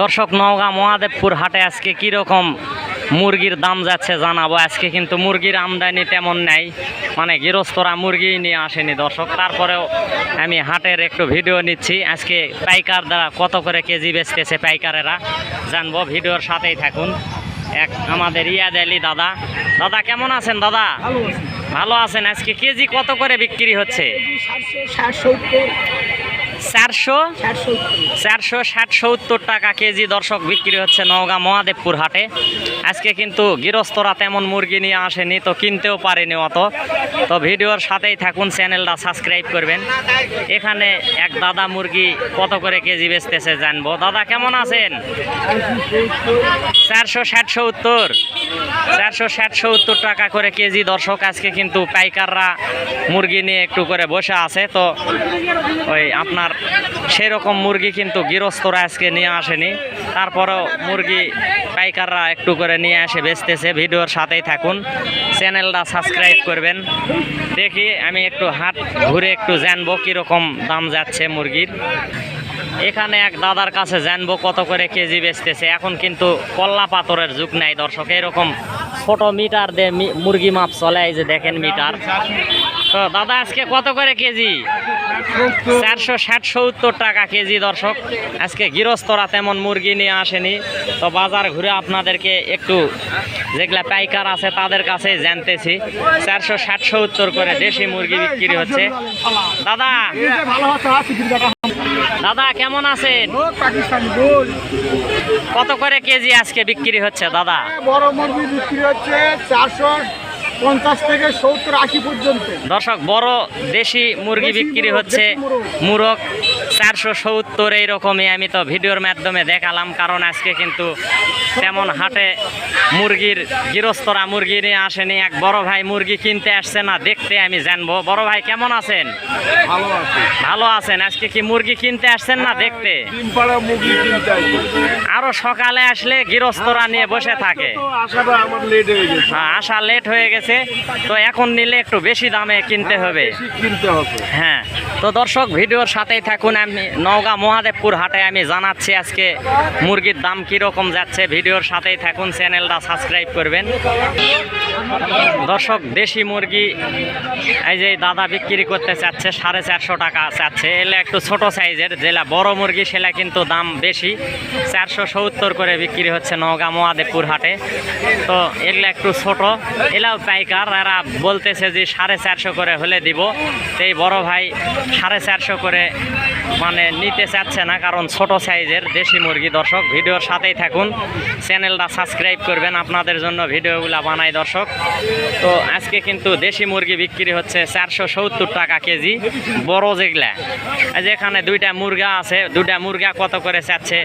দর্শক নওগাঁ মহাদেবপুর হাটে আজকে কীরকম মুরগির দাম যাচ্ছে জানাব। আজকে কিন্তু মুরগির আমদানি তেমন নেই। মানে গৃহস্থরা মুরগি নিয়ে আসেনি দর্শক। তারপরেও আমি হাটের একটু ভিডিও নিচ্ছি। আজকে পাইকার দ্বারা কত করে কেজি বেচতেছে পাইকারেরা জানব। ভিডিওর সাথেই থাকুন। এক আমাদের ইয়াদ আলী দাদা। দাদা কেমন আছেন দাদা? ভালো আছেন। আজকে কেজি কত করে বিক্রি হচ্ছে? চারশো? চারশো। ষাট সত্তর টাকা কেজি দর্শক বিক্রি হচ্ছে নওগাঁ মহাদেবপুর হাটে। আজকে কিন্তু গৃহস্থরা তেমন মুরগি নিয়ে আসেনি তো কিনতেও পারেনি অত। তো ভিডিওর সাথেই থাকুন চ্যানেলটা সাবস্ক্রাইব করবেন। এখানে এক দাদা মুরগি কত করে কেজি বেচতেছে জানব। দাদা কেমন আছেন? চারশো ষাট সত্তর চারশো ষাট সত্তর টাকা করে কেজি দর্শক আজকে কিন্তু পাইকাররা মুরগি নিয়ে একটু করে বসে আছে। তো ওই আপনার সেরকম মুরগি কিন্তু গৃহস্থরা আজকে নিয়ে আসেনি। তারপরেও মুরগি পাইকাররা একটু করে নিয়ে আসে বেচতেছে। ভিডিওর সাথেই থাকুন। চ্যানেলটা সাবস্ক্রাইব করবেন। দেখি আমি একটু হাট ঘুরে একটু জানব কীরকম দাম যাচ্ছে মুরগির। এখানে এক দাদার কাছে জানব কত করে কেজি বেচতেছে। এখন কিন্তু কল্লা পাথরের যুগ নাই দর্শক, এরকম ছোট মিটার দিয়ে মুরগি মাপ চলে, এই যে দেখেন মিটার। তো দাদা, আজকে কত করে কেজি? চারশো ষাট সত্তর টাকা কেজি দর্শক। আজকে গৃহস্থরা তেমন মুরগি নিয়ে আসেনি। তো বাজার ঘুরে আপনাদেরকে একটু যেগুলা পাইকার আছে তাদের কাছে জানতেছি। চারশো ষাট সত্তর করে দেশি মুরগি বিক্রি হচ্ছে। দাদা দাদা কেমন আছেন? কত করে কেজি আজকে বিক্রি হচ্ছে দাদা? বড় মুরগি বিক্রি হচ্ছে চারশো পঞ্চাশ থেকে সত্তর আশি পর্যন্ত। দর্শক বড় দেশি মুরগি বিক্রি হচ্ছে মুরগ। চারশো সত্তর এইরকমই আমি তো ভিডিওর মাধ্যমে দেখালাম কারণ আজকে কিন্তু তেমন হাটে মুরগির গৃহস্থরা মুরগি নিয়ে আসেনি। এক বড় ভাই মুরগি কিনতে আসছে না দেখতে আমি জানব। বড় ভাই কেমন আছেন? ভালো আছে। ভালো আছেন? আজকে কি মুরগি কিনতে আসছেন না দেখতে? আরও সকালে আসলে গৃহস্থরা নিয়ে বসে থাকে। হয়ে গেছে। হ্যাঁ, আসা লেট হয়ে গেছে। তো এখন নিলে একটু বেশি দামে কিনতে হবে। কিনতে হবে। হ্যাঁ তো দর্শক ভিডিওর সাথেই থাকুন। আমি নওগাঁ মহাদেবপুর হাটে আমি জানাচ্ছি আজকে মুরগির দাম কীরকম যাচ্ছে। ভিডিওর সাথেই থাকুন, চ্যানেলটা সাবস্ক্রাইব করবেন। দর্শক, দেশি মুরগি এই যে দাদা বিক্রি করতে চাচ্ছে, সাড়ে চারশো টাকা চাচ্ছে। এলে একটু ছোট সাইজের যেটা বড় মুরগি সেটা কিন্তু দাম বেশি। চারশো সত্তর করে বিক্রি হচ্ছে নওগাঁ মহাদেবপুর হাটে। তো এগুলো একটু ছোট, এলাও পাইকার, এরা বলতেছে যে সাড়ে চারশো করে হলে দিব। এই বড় ভাই সাড়ে চারশো করে মানে নিতে চাচ্ছে না কারণ ছোট সাইজের দেশি মুরগি দর্শক ভিডিওর সাথেই থাকুন। চ্যানেলটা সাবস্ক্রাইব করবেন আপনাদের জন্য ভিডিওগুলো বানাই দর্শক। তো আজকে কিন্তু দেশি মুরগি বিক্রি হচ্ছে চারশো সত্তর টাকা কেজি বড় যেগুলা। এই যে এখানে দুইটা মুরগা আছে দুইটা মুরগা কত করে চাচ্ছে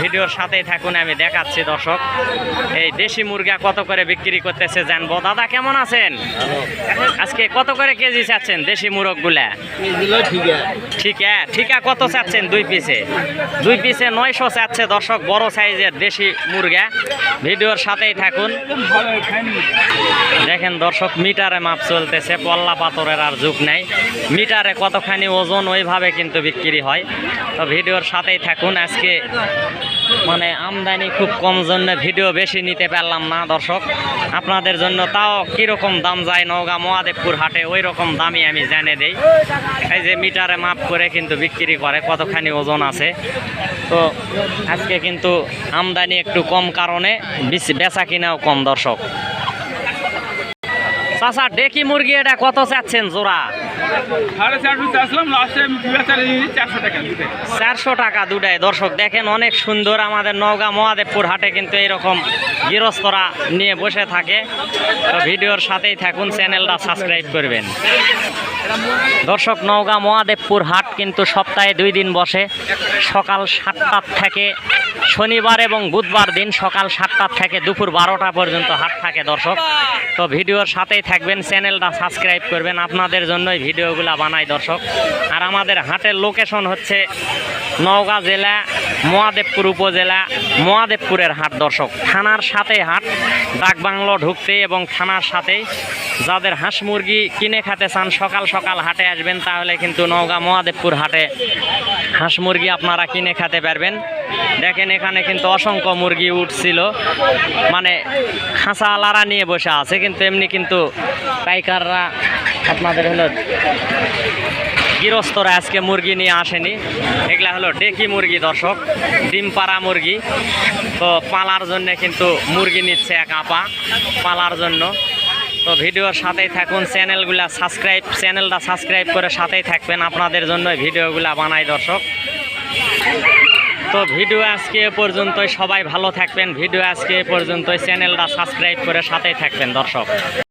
ভিডিওর সাথেই থাকুন আমি দেখাচ্ছি দর্শক। এই দেশি মুরগা কত করে বিক্রি করতেছে জানব। দাদা কেমন আছেন? আজকে কত করে কেজি চাচ্ছেন দেশি মুরগগুলা? ঠিক। আছে ঠিক আছে কত চাচ্ছেন দুই পিসে? দুই পিসে নয়শো চাচ্ছে দর্শক, বড় সাইজের দেশি মুরগা। ভিডিওর সাথেই থাকুন। দেখেন দর্শক, মিটারে মাপ চলতেছে, পল্লা পাথরের আর যুগ নাই। মিটারে কতখানি ওজন, ওইভাবে কিন্তু বিক্রি হয়। তো ভিডিওর সাথেই থাকুন। আজকে মানে আমদানি খুব কম জন্য ভিডিও বেশি নিতে পারলাম না, দর্শক। আপনাদের জন্য তাও কীরকম দাম যায় নওগাঁ মহাদেবপুর হাটে, ওই রকম দামই আমি জেনে দেই। এই যে মিটারে মাপ করে কিন্তু বিক্রি করে, কতখানি ওজন আছে। তো আজকে কিন্তু আমদানি একটু কম কারণে বেচা কিনাও কম, দর্শক। চাচা ডেকি মুরগি এটা কত চাচ্ছেন জোড়া? চারশো টাকা দুটায় দর্শক দেখেন অনেক সুন্দর আমাদের নওগাঁ মহাদেবপুর হাটে কিন্তু এরকম গৃহস্থরা নিয়ে বসে থাকে। তো ভিডিওর সাথেই থাকুন চ্যানেলটা সাবস্ক্রাইব করবেন। দর্শক নওগাঁ মহাদেবপুর হাট কিন্তু সপ্তাহে দুই দিন বসে। সকাল সাতটার থেকে শনিবার এবং বুধবার দিন সকাল সাতটার থেকে দুপুর বারোটা পর্যন্ত হাট থাকে দর্শক। তো ভিডিওর সাথেই থাকবেন, চ্যানেলটা সাবস্ক্রাইব করবেন, আপনাদের জন্যই ভিডিওগুলো বানাই দর্শক। আর আমাদের হাটের লোকেশন হচ্ছে নওগাঁ জেলা মহাদেবপুর উপজেলা, মহাদেবপুরের হাট দর্শক। থানার সাথে হাট ডাকবাংলো ঢুকতে এবং থানার সাথেই যাদের হাঁস মুরগি কিনে খেতে চান, সকাল সকাল হাটে আসবেন, তাহলে কিন্তু নওগাঁ মহাদেবপুর হাটে হাঁস মুরগি আপনারা কিনে খেতে পারবেন। দেখেন এখানে কিন্তু অসংখ্য মুরগি উঠছিল। মানে খাঁচা আলারা নিয়ে বসে আছে, কিন্তু এমনি কিন্তু পাইকাররা আপনাদের হলো গৃহস্থরা আজকে মুরগি নিয়ে আসেনি। এগুলা হলো ডেকি মুরগি দর্শক ডিম পাড়া মুরগি। তো পালার জন্য কিন্তু মুরগি নিচ্ছে এক আপা, পালার জন্য। তো ভিডিওর সাথেই থাকুন, চ্যানেলগুলা সাবস্ক্রাইব, চ্যানেলটা সাবস্ক্রাইব করে সাথেই থাকবেন। আপনাদের জন্য ভিডিওগুলা বানাই দর্শক। তো ভিডিও আজকে এ পর্যন্তই, সবাই ভালো থাকবেন। ভিডিও আজকে এ পর্যন্তই, চ্যানেলটা সাবস্ক্রাইব করে সাথেই থাকবেন দর্শক।